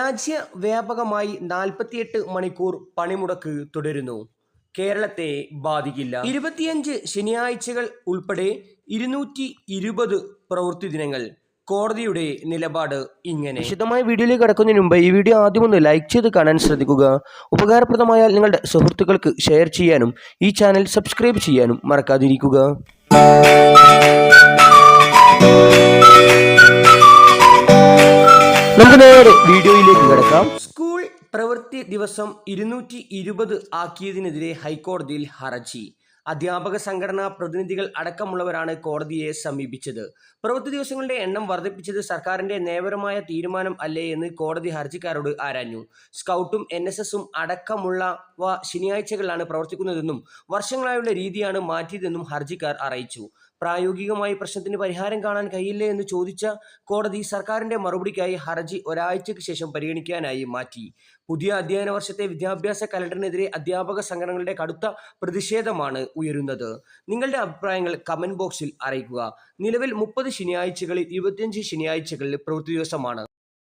രാജ്യവ്യാപകമായി നാൽപ്പത്തിയെട്ട് മണിക്കൂർ പണിമുടക്ക് തുടരുന്നു. കേരളത്തെ ബാധിക്കില്ല. ഇരുപത്തിയഞ്ച് ശനിയാഴ്ചകൾ ഉൾപ്പെടെ ഇരുന്നൂറ്റി ഇരുപത് പ്രവൃത്തി ദിനങ്ങൾ കോടതിയുടെ നിലപാട് ഇങ്ങനെ. വിശദമായ വീഡിയോയിലേക്ക് കടക്കുന്നതിന് മുമ്പ് ഈ വീഡിയോ ആദ്യം ഒന്ന് ലൈക്ക് ചെയ്ത് കാണാൻ ശ്രദ്ധിക്കുക. ഉപകാരപ്രദമായാൽ നിങ്ങളുടെ സുഹൃത്തുക്കൾക്ക് ഷെയർ ചെയ്യാനും ഈ ചാനൽ സബ്സ്ക്രൈബ് ചെയ്യാനും മറക്കാതിരിക്കുക. നമുക്ക് നേരെ വീഡിയോയിലേക്ക് കിടക്കാം. സ്കൂൾ പ്രവൃത്തി ദിവസം ഇരുന്നൂറ്റി ഇരുപത് ആക്കിയതിനെതിരെ ഹൈക്കോടതിയിൽ ഹർജി. അധ്യാപക സംഘടനാ പ്രതിനിധികൾ അടക്കമുള്ളവരാണ് കോടതിയെ സമീപിച്ചത്. പ്രവൃത്തി ദിവസങ്ങളുടെ എണ്ണം വർദ്ധിപ്പിച്ചത് സർക്കാരിന്റെ നയപരമായ തീരുമാനം അല്ലേ എന്ന് കോടതി ഹർജിക്കാരോട് ആരാഞ്ഞു. സ്കൗട്ടും എൻ എസ് എസും അടക്കമുള്ളവ ശനിയാഴ്ചകളിലാണ് പ്രവർത്തിക്കുന്നതെന്നും വർഷങ്ങളായുള്ള രീതിയാണ് മാറ്റിയതെന്നും ഹർജിക്കാർ അറിയിച്ചു. പ്രായോഗികമായി പ്രശ്നത്തിന് പരിഹാരം കാണാൻ കഴിയില്ലേ എന്ന് ചോദിച്ച കോടതി സർക്കാരിന്റെ മറുപടിക്കായി ഹർജി ഒരാഴ്ചയ്ക്ക് ശേഷം പരിഗണിക്കാനായി മാറ്റി. പുതിയ അധ്യയന വർഷത്തെ വിദ്യാഭ്യാസ കലണ്ടറിനെതിരെ അധ്യാപക സംഘടനകളുടെ കടുത്ത പ്രതിഷേധമാണ് ഉയരുന്നത്. നിങ്ങളുടെ അഭിപ്രായങ്ങൾ കമന്റ് ബോക്സിൽ അറിയിക്കുക. നിലവിൽ മുപ്പത് ശനിയാഴ്ചകളിൽ ഇരുപത്തിയഞ്ച് ശനിയാഴ്ചകളിൽ പ്രവൃത്തി ദിവസമാണ്.